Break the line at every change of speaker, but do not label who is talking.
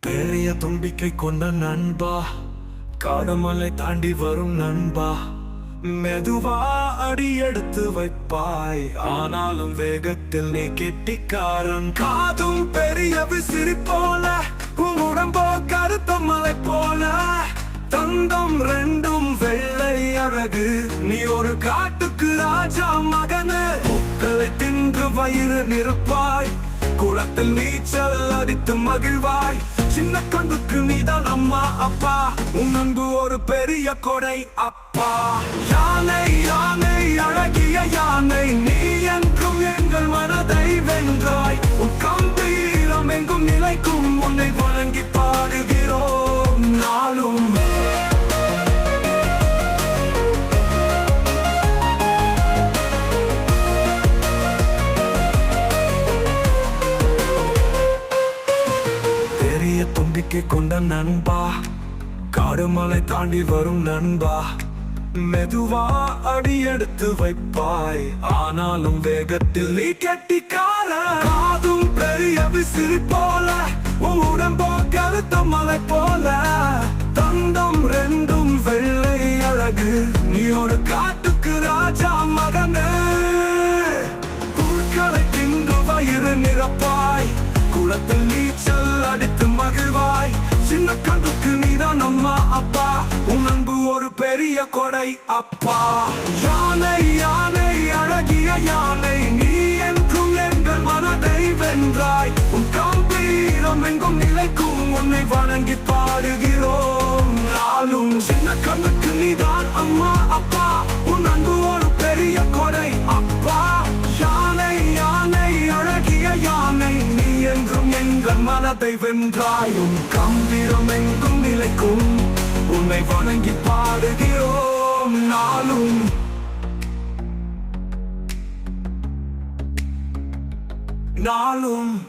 பெரிய தும்பிக்கை கொண்ட நண்பா. காடமலை தாண்டி வரும் நண்பா. மெதுவா அடி எடுத்து வைப்பாய். ஆனாலும் வேகத்தில் நீ கெட்டிக்காரன். காதும் பெரிய விசிறி போல உன் உடம்போ கருத்த மலை போல. தந்தம் ரெண்டும் வெள்ளை அழகு. நீ ஒரு காட்டுக்கு ராஜா மகனு. புக்களை தின்று வயிறு நிற்பாய் குளத்தில் நீச்சல் அடித்து மகிழ்வாய். சின்ன கண்ணுக்கு நீதான் அம்மா அப்பா. உன் அன்பு ஒரு பெரிய கொடை அப்பா. யானை யானை அழகி. வாழ்க்கை கொண்ட நண்பா. காடுமலை தாண்டி வரும் நண்பா. மெதுவா அடி எடுத்து வைப்பாய். ஆனாலும் வேகத்தில் நீ கட்டிக்கார. காதும் பெரிய விசிறி போல உடம்போ கருத்த மலை போல. தந்தம் ரெண்டும் வெள்ளை அழகு. நீ ஒரு காட்டுக்கு ராஜா மகனே. புற்களை தின்று வயிறு நிரப்பாய். குளத்தில் நீச்சல் அப்பா. உன் அன்பு ஒரு பெரிய கொடை அப்பா. யானை யானை அழகிய யானை நீ என்றும் எங்கள் மனதை வென்றாய். உன் காம்பீரம் எங்கும் நிலைக்கும் உன்னை வணங்கி பாடுகிறோம். நாளும் சின்ன கண்ணுக்கு நீதான் அம்மா அப்பா. உன் அன்பு ஒரு பெரிய கொடை அப்பா. யானை யானை அழகிய யானை நீ என்றும் எங்கள் மனதை வென்றாயும் உன் கம்பீரம் எங்கும் உன்னை வணங்கி பாடுகிறோம் நாளும். நாளும்.